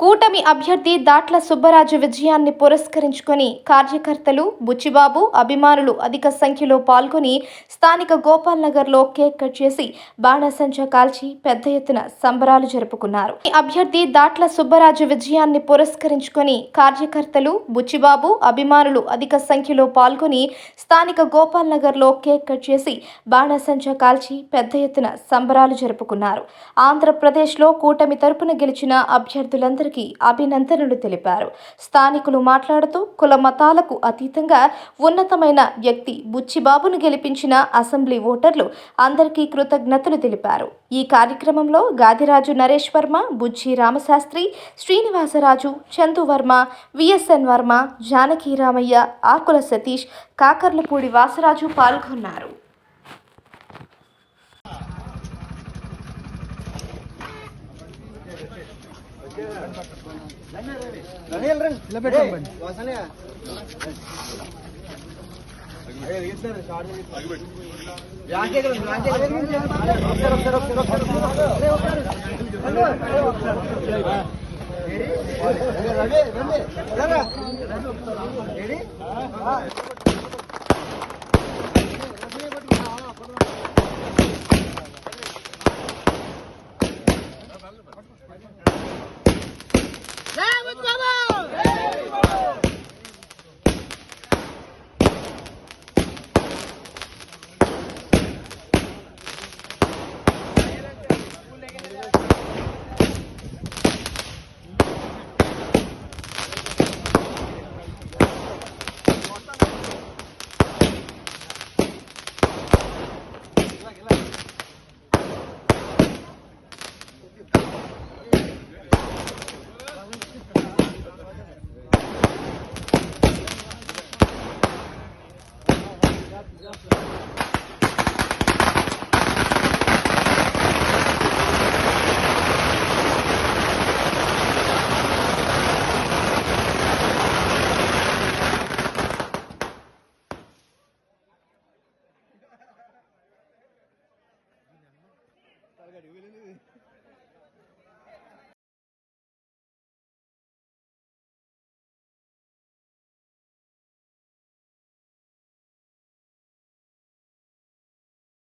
కూటమి అభ్యర్థి దాట్ల సుబ్బరాజు విజయాన్ని పురస్కరించుకొని కార్యకర్తలు బుచ్చిబాబు అభిమానులు అధిక సంఖ్యలో పాల్గొని స్థానిక గోపాల్ నగర్లో కేక్ కట్ చేసి బాణసంచా కాల్చి పెద్ద ఎత్తున సంబరాలు జరుపుకున్నారు. ఈ అభ్యర్థి దాట్ల సుబ్బరాజు విజయాన్ని పురస్కరించుకొని కార్యకర్తలు బుచ్చిబాబు అభిమానులు అధిక సంఖ్యలో పాల్గొని స్థానిక గోపాల్ నగర్లో కేక్ కట్ చేసి బాణసంచా కాల్చి పెద్ద ఎత్తున సంబరాలు జరుపుకున్నారు. ఆంధ్రప్రదేశ్లో కూటమి తరపున గెలిచిన అభ్యర్థులందరికీ అభినందనలు తెలిపారు. స్థానికులు మాట్లాడుతూ కుల మతాలకు అతీతంగా ఉన్నతమైన వ్యక్తి బుచ్చిబాబును గెలిపించిన అసెంబ్లీ ఓటర్లు అందరికీ కృతజ్ఞతలు తెలిపారు. ఈ కార్యక్రమంలో గాదిరాజు నరేష్ వర్మ బుజ్జి రామశాస్త్రి శ్రీనివాసరాజు చందు వర్మ విఎస్ఎన్ వర్మ జానకి రామయ్య ఆకుల సతీష్ కాకర్లపూడి వాసరాజు పాల్గొన్నారు. రనిల్ రన్ లబెట్టం వాసనే రెడీ రెడీ రెడీ ஆறு அடி விழுந்தது